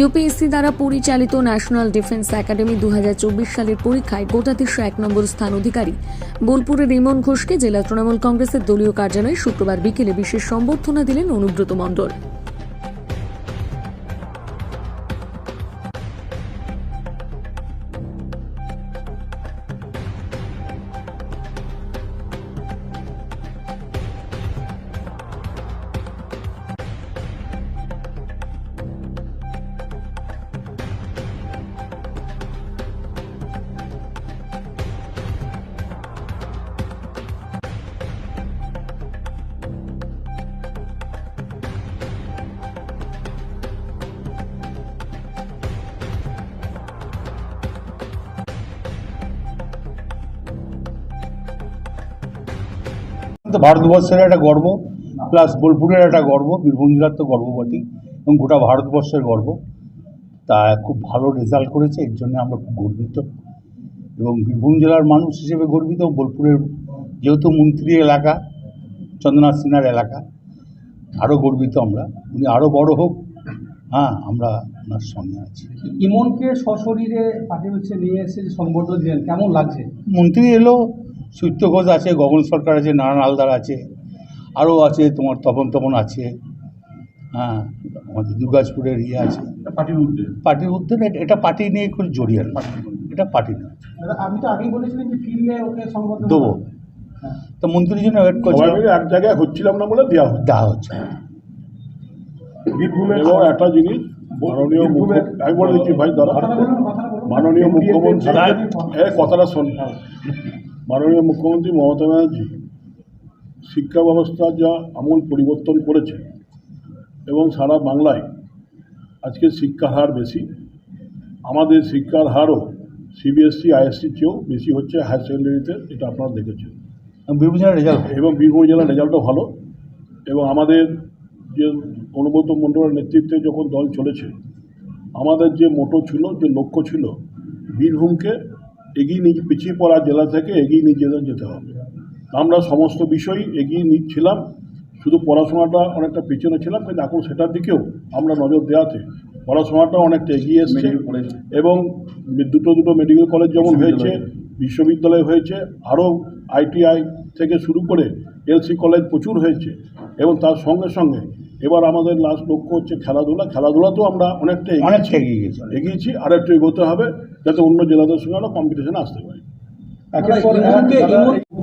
UPSC দ্বারা পরিচালিত national Defence academy দু হাজার চব্বিশ সালের পরীক্ষায় গোটা দেশে এক নম্বর স্থান অধিকারী। বোলপুরের রিমন ঘোষকে জেলা তৃণমূল কংগ্রেসের দলীয় কার্যালয়ে শুক্রবার বিকেলে বিশেষ সম্বর্ধনা দিলেন অনুব্রত মণ্ডল। তো ভারতবর্ষের একটা গর্ব প্লাস বোলপুরের একটা গর্ব বীরভূম জেলার তো গর্ব বটেই এবং গোটা ভারতবর্ষের গর্ব। তা খুব ভালো রেজাল্ট করেছে এর জন্য আমরা খুব গর্বিত। এবং বীরভূম জেলার মানুষ হিসেবে গর্বিত বোলপুরের যেহেতু মন্ত্রী এলাকা চন্দ্রনাথ সিনহার এলাকা আরও গর্বিত আমরা। উনি আরও বড় হোক হ্যাঁ আমরা ওনার সঙ্গে আছি। ইমনকে সশরীরে অফিসে নিয়ে এসে সংবর্ধনা দিলেন কেমন লাগছে? মন্ত্রী এলো সূত্য ঘোষ আছে গগন সরকার আছে নারায়ণ হালদার আছে আরও আছে তোমার তপন তপন আছে হ্যাঁ আমাদের দুর্গাজপুরের ইয়ে আছে। পার্টির উদ্যোগ পার্টির উদ্যোগে এটা- এটা পার্টি নিয়ে খুব জড়িয়ে না এটা পার্টি না। আমি তো আগেই বলেছিলেন যে ফিল্মে ওকে সংবর্ধনা দেবো। তো মন্ত্রীর জন্য ওয়েট করছে? এক জায়গায় হচ্ছিলাম না বলে দেওয়া হচ্ছে। দেওয়া হচ্ছে। বীরভূমে একটা জিনিস মাননীয় আমি বলে দিচ্ছি ভাই দাদা মাননীয় মুখ্যমন্ত্রী কথাটা শোন। মাননীয় মুখ্যমন্ত্রী মমতা ব্যানার্জি শিক্ষা ব্যবস্থা যা আমূল পরিবর্তন করেছে এবং সারা বাংলায় আজকে শিক্ষার হার বেশি। আমাদের শিক্ষার হারও সিবিএসসি আইএসসির চেয়েও বেশি হচ্ছে হায়ার সেকেন্ডারিতে এটা আপনারা দেখেছেন। বীরভূম জেলার রেজাল্ট এবং বীরভূম জেলার রেজাল্টও ভালো। এবং আমাদের যে অনুব্রত মণ্ডলের নেতৃত্বে যখন দল চলেছে আমাদের যে মোটো ছিল যে লক্ষ্য ছিল বীরভূমকে এগিয়ে নিয়ে পিছিয়ে পড়া জেলা থেকে এগিয়ে নিয়ে যেতে যেতে হবে। আমরা সমস্ত বিষয়ই এগিয়ে নিচ্ছিলাম শুধু পড়াশোনাটা অনেকটা পিছনে ছিলাম কিন্তু এখন সেটার দিকেও আমরা নজর দেওয়াতে পড়াশোনাটা অনেকটা এগিয়ে এসছে এবং দুটো দুটো মেডিকেল কলেজ যেমন হয়েছে বিশ্ববিদ্যালয় হয়েছে আরও আইটিআই থেকে শুরু করে এলসি কলেজ প্রচুর হয়েছে এবং তার সঙ্গে সঙ্গে এবার আমাদের লাস্ট লক্ষ্য হচ্ছে খেলাধুলা। খেলাধুলাতেও আমরা অনেকটা এগিয়েছি অনেকটা এগিয়ে গেছে। এগিয়েছি আর একটু এগোতে হবে যাতে অন্য জেলাদের সঙ্গে আমরা কম্পিটিশনে আসতে পারি।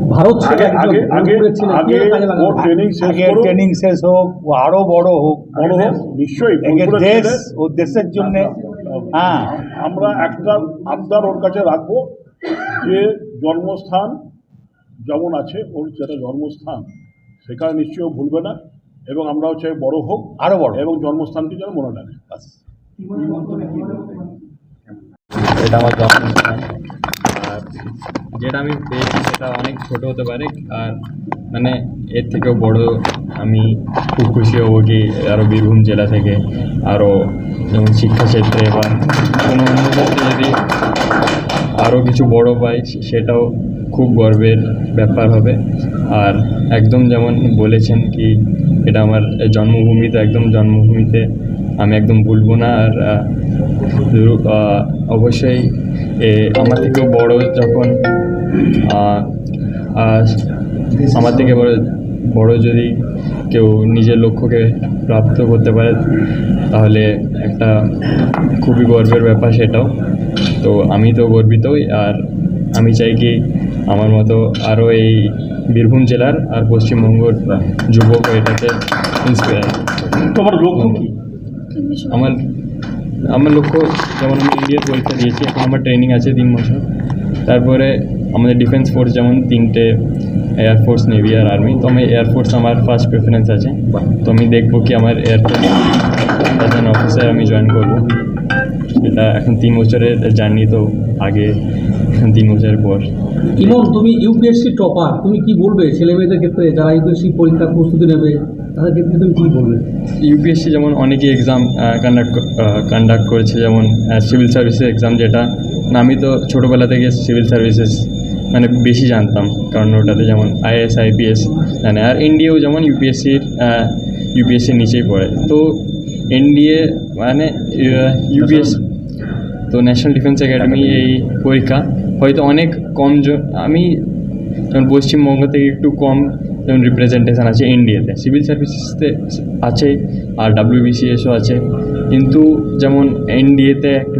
ভারত আগে? ওর ট্রেনিং শেষ ট্রেনিং শেষ হোক ও আরও বড় হোক বড় হোক। নিশ্চয়ই দেশ ও দেশের জন্য হ্যাঁ। আমরা একটা আবদার ওর কাছে রাখব যে জন্মস্থান যেমন আছে ওর যেটা জন্মস্থান সেখানে নিশ্চয়ই ও ভুলবে না। এবং আমরাও চাই বড় হোক আরও বড় এবং জন্মস্থানকে যেন মনে রাখে। বাস। এটা আমার জন্মস্থান। আর যেটা আমি পেয়েছি সেটা অনেক ছোট হতে পারে আর মানে এর থেকেও বড় আমি খুব খুশি হব কি আরও বীরভূম জেলা থেকে আরও যেমন শিক্ষাক্ষেত্রে বা কোনো অন্য ক্ষেত্রে যদি আরও কিছু বড় পাই সেটাও খুব গর্বের ব্যাপার হবে। আর একদম যেমন বলেছেন কি, এটা আমার জন্মভূমিতে একদম জন্মভূমিতে আমি একদম ভুলবো না। আর অবশ্যই আমার থেকেও বড় যখন আমার থেকে বড় বড় যদি কেউ নিজের লক্ষ্যকে প্রাপ্ত করতে পারে, তাহলে একটা খুবই গর্বের ব্যাপার সেটাও। তো আমি তো গর্বিতই, আর আমি চাই কি আমার মতো আরও এই বীরভূম জেলার আর পশ্চিমবঙ্গর যুবক এটাকে ইন্সপায়ার তোমার লক্ষ্য কি? আমার আমার লক্ষ্য যেমন আমি ইন্ডিয়ার পরীক্ষা দিয়েছি এখন আমার ট্রেনিং আছে তিন বছর। তারপরে আমাদের ডিফেন্স ফোর্স যেমন তিনটে এয়ারফোর্স নেভি আর আর্মি তো আমি এয়ারফোর্স আমার ফার্স্ট প্রেফারেন্স আছে। তো আমি দেখব কি আমার air force as an officer আমি জয়েন করব। এটা এখন তিন বছরের জার্নি তো আগে এখন তিন বছরের পর ইমন তুমি ইউপিএসসি টপার তুমি কি বলবে ছেলে মেয়েদের ক্ষেত্রে? যারা ইউপিএসসি পরীক্ষার প্রস্তুতি নেবে তাদের ক্ষেত্রে তুমি কি বলবে? ইউপিএসসি যেমন অনেকে এক্সাম কন্ডাক্ট কন্ডাক্ট করেছে যেমন সিভিল সার্ভিসের এক্সাম যেটা। আমি তো ছোটোবেলা থেকে সিভিল সার্ভিসেস মানে বেশি জানতাম কারণ ওটাতে যেমন আইএস আইপিএস জানে আর এনডিএও যেমন ইউপিএসসির ইউপিএসসির নিচেই পড়ে। তো এনডিএ মানে ইউপিএস তো ন্যাশনাল ডিফেন্স একাডেমি এই পরীক্ষা। হয়তো অনেক কম আমি যেমন পশ্চিমবঙ্গ থেকে একটু কম যেমন রিপ্রেজেন্টেশন আছে এনডিএতে সিভিল সার্ভিসেসতে আছে আর ডাব্লিউবিসিএসও আছে। কিন্তু যেমন এনডিএতে একটা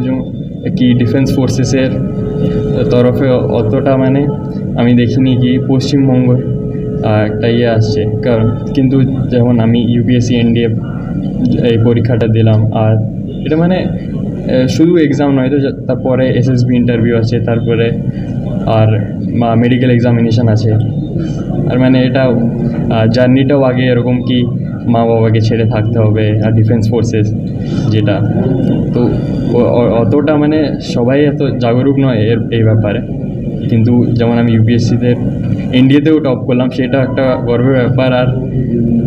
কি ডিফেন্স ফোর্সেসের তরফে অতটা মানে আমি দেখিনি কি পশ্চিমবঙ্গ একটা ইয়ে আসছে। কারণ কিন্তু যেমন আমি ইউপিএসসি এনডিএ এই পরীক্ষাটা দিলাম। আর এটা মানে শুধু এক্সাম নয়, তো তারপরে এসএসবি ইন্টারভিউ আছে, তারপরে আর মেডিকেল এক্সামিনেশান আছে। আর মানে এটা জার্নিটাও আগে এরকম কি মা বাবাকে ছেড়ে থাকতে হবে, আর ডিফেন্স ফোর্সেস যেটা। তো অতটা মানে সবাই এত জাগরুক নয় এর, এই ব্যাপারে। কিন্তু যেমন আমি ইউপিএসসিতে এনডিএতেও টপ করলাম সেটা একটা গর্বের ব্যাপার।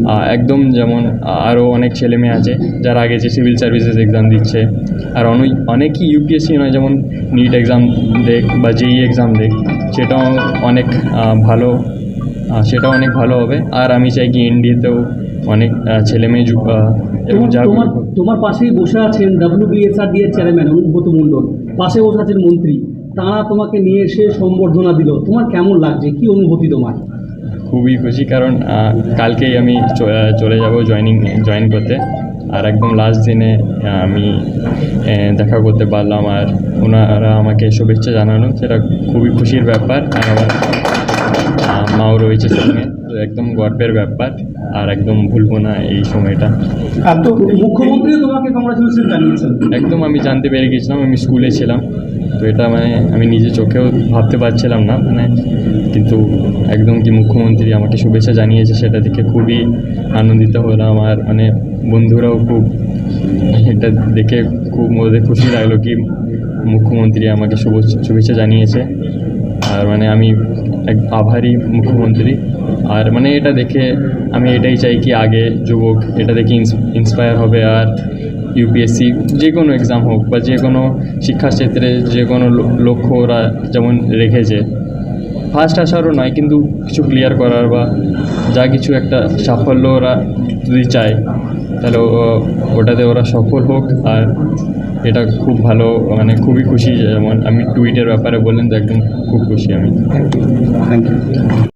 আর একদম যেমন আরও অনেক ছেলে মেয়ে আছে যারা আগে যে সিভিল সার্ভিসেস এক্সাম দিচ্ছে। আর অনেক অনেকই ইউপিএসসি নয় যেমন নিট এক্সাম দেখ বা জেই এক্সাম দেখ সেটাও অনেক ভালো সেটাও অনেক ভালো হবে। আর আমি চাই কি এনডিএতেও অনেক আহ, ছেলে মেয়ে যু- আহ, এবং তোমার তোমার পাশেই বসে আছেন ডাব্লিউবিএসআরডি এর চেয়ারম্যান অনুব্রত মণ্ডল পাশে বসে আছেন মন্ত্রী। তারা তোমাকে নিয়ে এসে সম্বর্ধনা দিল। তোমার কেমন লাগছে? কি অনুভূতি তোমার? খুবই খুশি, কারণ কালকেই আমি চলে যাব জয়নিং জয়েন করতে। আর একদম লাস্ট দিনে আমি দেখা করতে পারলাম। আর ওনারা আমাকে শুভেচ্ছা জানানো, সেটা খুবই খুশির ব্যাপার। আর আমার মাও রয়েছে সঙ্গে তো একদম গর্বের ব্যাপার আর একদম ভুলবো না এই সময়টা। তোমাকে কংগ্রাচুলেশন জানিয়েছেন। একদম আমি জানতে পেরে গেছিলাম আমি স্কুলে ছিলাম তো এটা মানে আমি নিজে চোখেও ভাবতে পারছিলাম না মানে কিন্তু একদম কি মুখ্যমন্ত্রী আমাকে শুভেচ্ছা জানিয়েছে সেটা দেখে খুবই আনন্দিত হলাম আর মানে বন্ধুরাও খুব এটা দেখে খুব ওদের খুশি লাগল কি মুখ্যমন্ত্রী আমাকে শুভেচ্ছা জানিয়েছে। আর মানে আমি এক আভারী মুখ্যমন্ত্রী। আর মানে এটা দেখে আমি এটাই চাই কি আগে যুবক এটা দেখে ইন্সপায়ার হবে আর ইউপিএসসি যে কোনো এক্সাম হোক বা যে কোনো শিক্ষাক্ষেত্রে যে কোনো লক্ষ্য ওরা যেমন রেখেছে। ফার্স্ট আসারও নয়, কিন্তু কিছু ক্লিয়ার করার বা যা কিছু একটা সাফল্য ওরা যদি চায়, তাহলে ওটাতে ওরা সফল হোক আর এটা খুব ভালো মানে খুবই খুশি যেমন আমি টুইটের ব্যাপারে বললেন তো একদম খুব খুশি আমি। Thank you